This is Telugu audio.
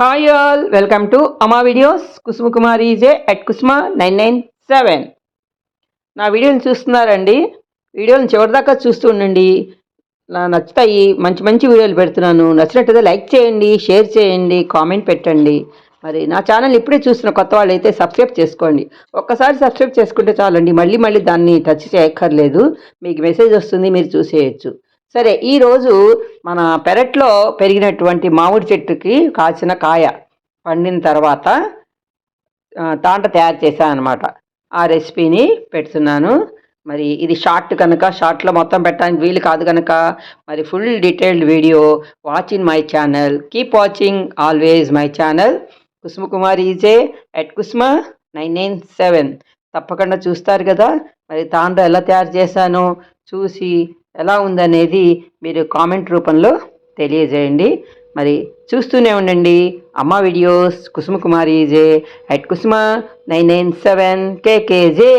Hi all welcome to Ama videos Kusuma Kumari J at Kusuma nine nine seven నా వీడియోని చూస్తున్నారండి. వీడియోని చివరిదాకా చూస్తూ ఉండండి. నా నచ్చుతాయి మంచి మంచి వీడియోలు పెడుతున్నాను. నచ్చినట్టయితే లైక్ చేయండి షేర్ చేయండి కామెంట్ పెట్టండి. మరి నా ఛానల్ ఇప్పుడే చూస్తున్న కొత్త వాళ్ళు అయితే సబ్స్క్రైబ్ చేసుకోండి. ఒక్కసారి సబ్స్క్రైబ్ చేసుకుంటే చాలండి. మళ్ళీ మళ్ళీ దాన్ని టచ్ చేయక్కర్లేదు. మీకు మెసేజ్ వస్తుంది మీరు చూసేయచ్చు. సరే ఈరోజు మన పెరట్లో పెరిగినటువంటి మామిడి చెట్టుకి కాసిన కాయ పండిన తర్వాత తాంట తయారు చేశాను అనమాట ఆ రెసిపీని పెడుతున్నాను. మరి ఇది షార్ట్ కనుక షార్ట్లో మొత్తం పెట్టడానికి వీలు కాదు కనుక మరి full detailed video watch in my channel. Keep watching always my channel. Kusuma Kumar EJ at Kusuma nine nine seven. తప్పకుండా చూస్తారు కదా మరి తాండ్ర ఎలా తయారు చేశానో చూసి ఎలా ఉందనేది మీరు కామెంట్ రూపంలో తెలియజేయండి. మరి చూస్తూనే ఉండండి Amma videos. Kusuma Kumari J at Kusuma nine nine seven కేకేజే